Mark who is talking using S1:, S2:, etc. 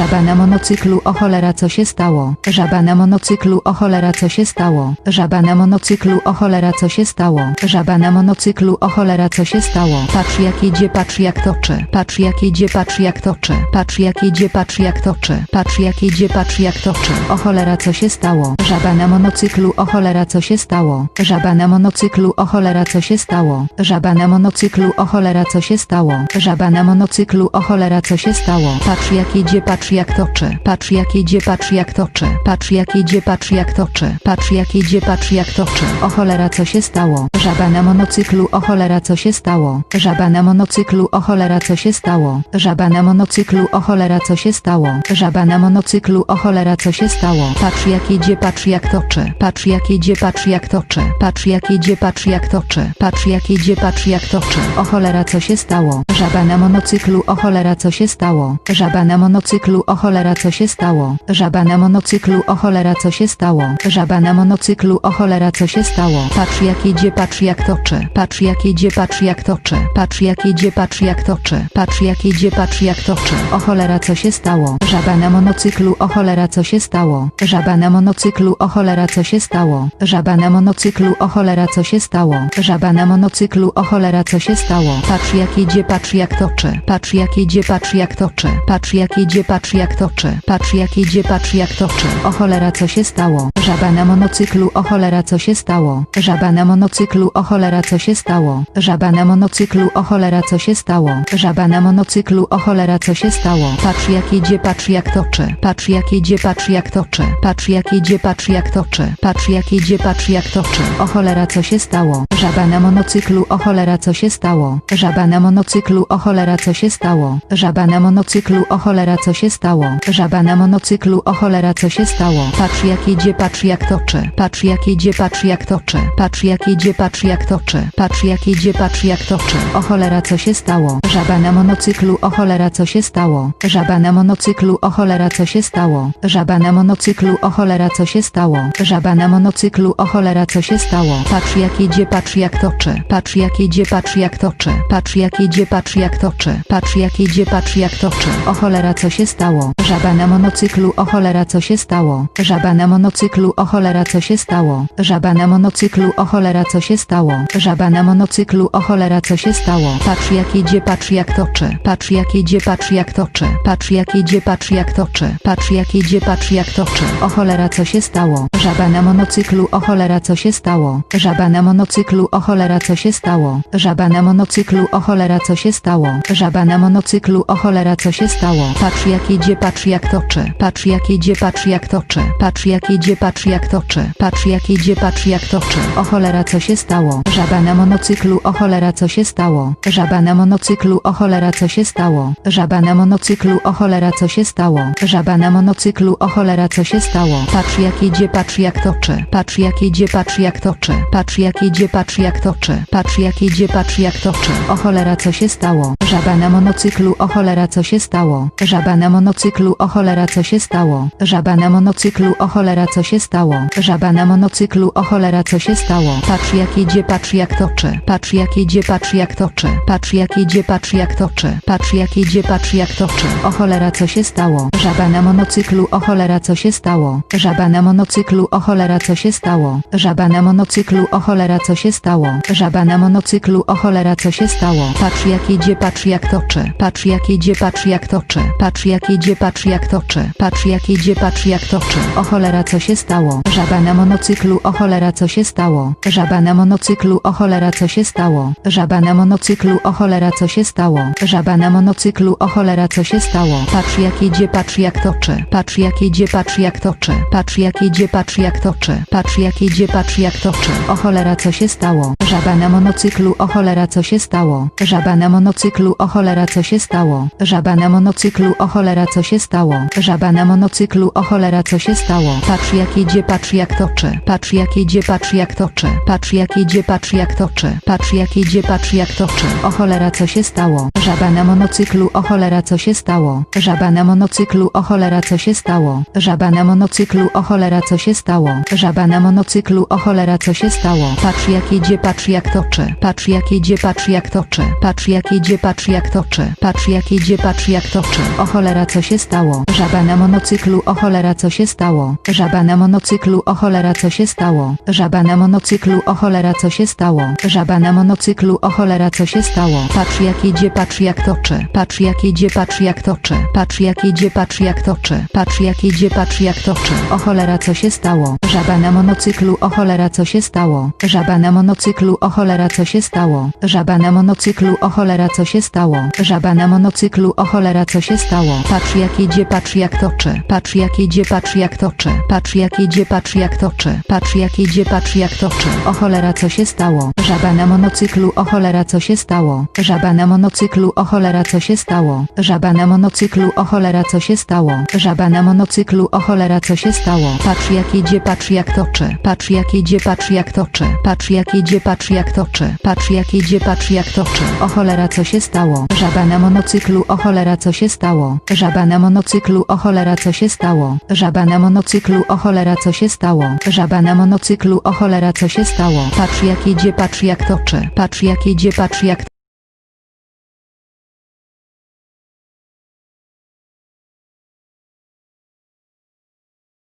S1: Żaba na monocyklu, o cholera co się stało? Żaba na monocyklu, o cholera co się stało? Żaba na monocyklu, o cholera co się stało? Żaba na monocyklu, o cholera co się stało? Patrz jak jedzie, patrz jak toczy. Patrz jak jedzie, patrz jak toczy. Patrz jak jedzie, patrz jak toczy. Patrz jak jedzie, patrz jak toczy. O cholera co się stało? Żaba na monocyklu, o cholera co się stało? Żaba na monocyklu, o cholera co się stało? Żaba na monocyklu, o cholera co się stało? Żaba na monocyklu, o cholera co się stało? Patrz jak jedzie, patrz jak toczy. Patrz jak jedzie, patrz jak toczy. Patrz jak jedzie, patrz jak toczy. Patrz jak jedzie, patrz jak toczy. O cholera co się stało? Żaba na monocyklu, o cholera co się stało? Żaba na monocyklu, o cholera co się stało? Żaba na monocyklu, o cholera co się stało? Żaba na monocyklu, o cholera co się stało? Patrz jak jedzie, patrz jak toczy. Patrz jak jedzie, patrz jak toczy. Patrz jak jedzie, patrz jak toczy. Patrz jak jedzie, patrz jak toczy. O cholera co się stało? Żaba na monocyklu, o cholera co się stało? Żaba na monocyklu, o cholera co się stało? Żaba na monocyklu, o cholera co się stało? Żaba na monocyklu, o cholera co się stało? Patrz jak jedzie, patrz jak toczy. Patrz jak jedzie, patrz jak toczy. Patrz jak jedzie, patrz jak toczy. Patrz jak jedzie, patrz jak toczy. O cholera co się stało? Żaba na monocyklu, o cholera co się stało? Żaba na monocyklu, o cholera co się stało? Żaba na monocyklu, o cholera co się stało? Żaba na monocyklu, o cholera co się stało? Patrz jak jedzie, patrz jak toczy. Patrz jak jedzie, patrz jak toczy. Patrz jak jedzie, patrz jak toczy. Patrz jak jedzie, patrz jak toczy. O cholera co się stało? Żaba na monocyklu, o cholera co się stało? Żaba na monocyklu, o cholera co się stało? Żaba na monocyklu, o cholera co się stało? Żaba na monocyklu, o cholera co się stało? Patrz jak jedzie, patrz jak toczy. Patrz jak jedzie, patrz jak toczy. Patrz jak jedzie, patrz jak toczy. Patrz jak jedzie, patrz jak toczy. O cholera co się stało? Żaba na monocyklu, o cholera co się stało? Żaba na monocyklu, o cholera co się stało? Żaba na monocyklu, o cholera co się stało? Żaba na monocyklu, o cholera co się stało? Patrz jak jedzie, patrz jak toczy. Patrz jak jedzie, patrz jak toczy. Patrz jak jedzie, patrz jak toczy. Patrz jak jedzie, patrz jak toczy. O cholera co się stało? Żaba na monocyklu, o cholera co się stało? Żaba na monocyklu, o cholera co się stało? Żaba na monocyklu, o cholera co się stało? Żaba na monocyklu, o cholera co się stało? Patrz jak jedzie, patrz jak toczy. Patrz jak jedzie, patrz jak toczy. Patrz jak jedzie, patrz jak toczy. Patrz jak jedzie, patrz jak toczy. O cholera co się stało? Żaba na monocyklu, o cholera co się stało? Żaba na monocyklu, o cholera co się stało? Żaba na monocyklu, o cholera co się stało? Żaba na monocyklu, o cholera co się stało? Patrz jak jedzie, patrz jak toczy. Patrz jak jedzie, patrz jak toczy. Patrz jak jedzie, patrz jak toczy. Patrz jak patrz jak toczy. O cholera co się stało? Żaba na monocyklu, o cholera co się stało? Żaba na monocyklu, o cholera co się stało? Żaba na monocyklu, o cholera co się stało? Żaba na monocyklu, o cholera co się stało? Patrz jak jedzie, patrz jak toczy. Patrz jak jedzie, patrz jak toczy. Patrz jak jedzie, patrz jak toczy. Patrz jak jedzie, patrz jak toczy. O cholera co się stało? Żaba na monocyklu, o cholera co się stało? Żaba na monocyklu, o cholera co się stało? Żaba na monocyklu, o cholera co się stało? Żaba na monocyklu, o cholera co się stało? Patrz jak jedzie, patrz jak toczy. Patrz jak jedzie, patrz jak toczy. Patrz jak jedzie, patrz jak toczy. Patrz jak patrz jak toczy. O cholera co się stało? Żaba na monocyklu, o cholera co się stało? Żaba na monocyklu, o cholera co się stało? Żaba na monocyklu, o cholera co się stało? Żaba na monocyklu, o cholera co się stało? Patrz jak jedzie, patrz jak toczy. Patrz jak jedzie, patrz jak toczy. Patrz jak jedzie, patrz jak toczy. Patrz jak patrz jak toczy. O cholera co się stało? Żaba na monocyklu, o cholera co się stało? Żaba na monocyklu, o cholera co się stało? Żaba na monocyklu, o cholera co się stało? Żaba na monocyklu, o cholera co się stało? Patrz jak jedzie, patrz jak toczy. Patrz jak jedzie, patrz jak toczy. Patrz jak jedzie, patrz jak toczy. Patrz jak jedzie, patrz jak toczy. O cholera co się stało? Żaba na monocyklu, o cholera co się stało? Żaba na monocyklu, o cholera co się stało? Żaba na monocyklu, o cholera co się stało? Żaba na monocyklu, o cholera co się stało? Patrz jak jedzie, patrz jak toczy. Patrz jak jedzie, patrz jak toczy. Patrz jak jedzie, patrz jak toczy. Patrz jak jedzie, patrz jak toczy. O cholera co się stało? Żaba na monocyklu, o cholera co się stało? Żaba na monocyklu, o cholera co się stało? Żaba na monocyklu, o cholera co się stało? Żaba na monocyklu, o cholera co się stało? Patrz jak jedzie, patrz jak toczy. Patrz jak jedzie, patrz jak toczy. Patrz jak jedzie, patrz jak toczy. Patrz jak jedzie, patrz jak toczy. O cholera co się stało? Żaba na monocyklu, o cholera co się stało? Żaba na monocyklu, o cholera co się stało? Żaba na monocyklu, o cholera co się stało? Żaba na monocyklu, o cholera co się stało? Patrz jak jedzie, patrz jak toczy. Patrz jak jedzie, patrz jak toczy. Patrz jak jedzie, patrz jak toczy. Patrz jak jedzie, patrz jak toczy. O cholera cholera co się stało? Żaba na monocyklu, o cholera co się stało? Żaba na monocyklu, o cholera co się stało? Żaba na monocyklu, o cholera co się stało? Żaba na monocyklu, o cholera co się stało? Patrz jak jedzie, patrz jak toczy. Patrz jak jedzie, patrz jak toczy. Patrz jak jedzie, patrz jak toczy. Patrz jak jedzie, patrz jak toczy. O cholera co się stało? Żaba na monocyklu, o cholera co się stało? Żaba na monocyklu, o cholera co się stało? Żaba na monocyklu, o cholera co się stało? Żaba na monocyklu, o cholera co się stało? Patrz jak jedzie, patrz jak toczy. Patrz jak jedzie, patrz jak toczy. Patrz jak jedzie, patrz jak toczy. Patrz jak jedzie, patrz jak toczy. O cholera co się stało? Żaba na monocyklu, o cholera co się stało? Żaba na monocyklu, o cholera co się stało? Żaba na monocyklu, o cholera co się stało? Żaba na monocyklu, o cholera co się stało? Patrz jak jedzie, patrz jak toczy. Patrz jak jedzie, patrz jak toczy. Patrz jak jedzie, patrz jak toczy. Patrz jak jedzie, patrz jak toczy. O cholera co się stało? Żaba na monocyklu, o cholera co się stało? Żaba na monocyklu, o cholera co się stało? Żaba na monocyklu, o cholera co się stało? Żaba na monocyklu, o cholera co się stało? Patrz jak jedzie, patrz jak toczy. Patrz jak jedzie, patrz jak